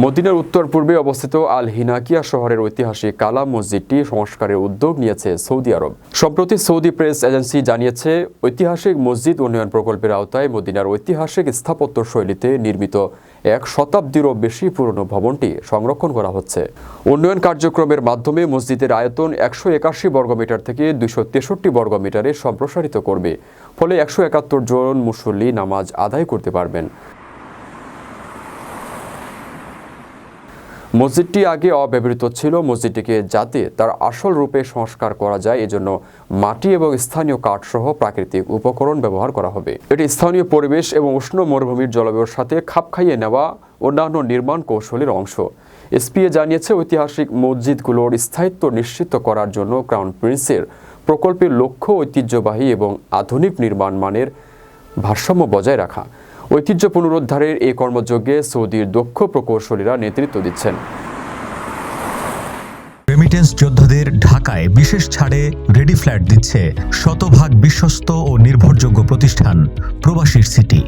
মদিনার উত্তর পূর্বে অবস্থিত আল হিনাকিয়া শহরের ঐতিহাসিক কালা মসজিদটি সংস্কারের উদ্যোগ নিয়েছে সৌদি আরব। সম্প্রতি সৌদি প্রেস এজেন্সি জানিয়েছে, ঐতিহাসিক মসজিদ উন্নয়ন প্রকল্পের আওতায় মদিনার ঐতিহাসিক স্থাপত্য শৈলীতে নির্মিত এক শতাব্দীরও বেশি পুরনো ভবনটি সংরক্ষণ করা হচ্ছে। উন্নয়ন কার্যক্রমের মাধ্যমে মসজিদের আয়তন একশো একাশি বর্গমিটার থেকে দুইশো তেষট্টি বর্গমিটারে সম্প্রসারিত করবে, ফলে একশো একাত্তর জন মুসল্লি নামাজ আদায় করতে পারবেন। মসজিদটি আগে অব্যবহৃত ছিল। মসজিদটিকে যাতে তার আসল রূপে সংস্কার করা যায়, এজন্য মাটি এবং স্থানীয় কাঠসহ প্রাকৃতিক উপকরণ ব্যবহার করা হবে। এটি স্থানীয় পরিবেশ এবং উষ্ণ মরুভূমির জলবায়ুর সাথে খাপ খাইয়ে নেওয়া অন্যান্য নির্মাণ কৌশলের অংশ। এসপিএ জানিয়েছে, ঐতিহাসিক মসজিদগুলোর স্থায়িত্ব নিশ্চিত করার জন্য ক্রাউন প্রিন্সের প্রকল্পের লক্ষ্য ঐতিহ্যবাহী এবং আধুনিক নির্মাণ মানের ভারসাম্য বজায় রাখা। ঐতিহ্য পুনরুদ্ধারের এই কর্মযজ্ঞে সৌদির দক্ষ প্রকৌশলীরা নেতৃত্ব দিচ্ছেন। রেমিটেন্স যোদ্ধাদের ঢাকায় বিশেষ ছাড়ে রেডি ফ্ল্যাট দিচ্ছে শতভাগ বিশ্বস্ত ও নির্ভরযোগ্য প্রতিষ্ঠান প্রবাসীর সিটি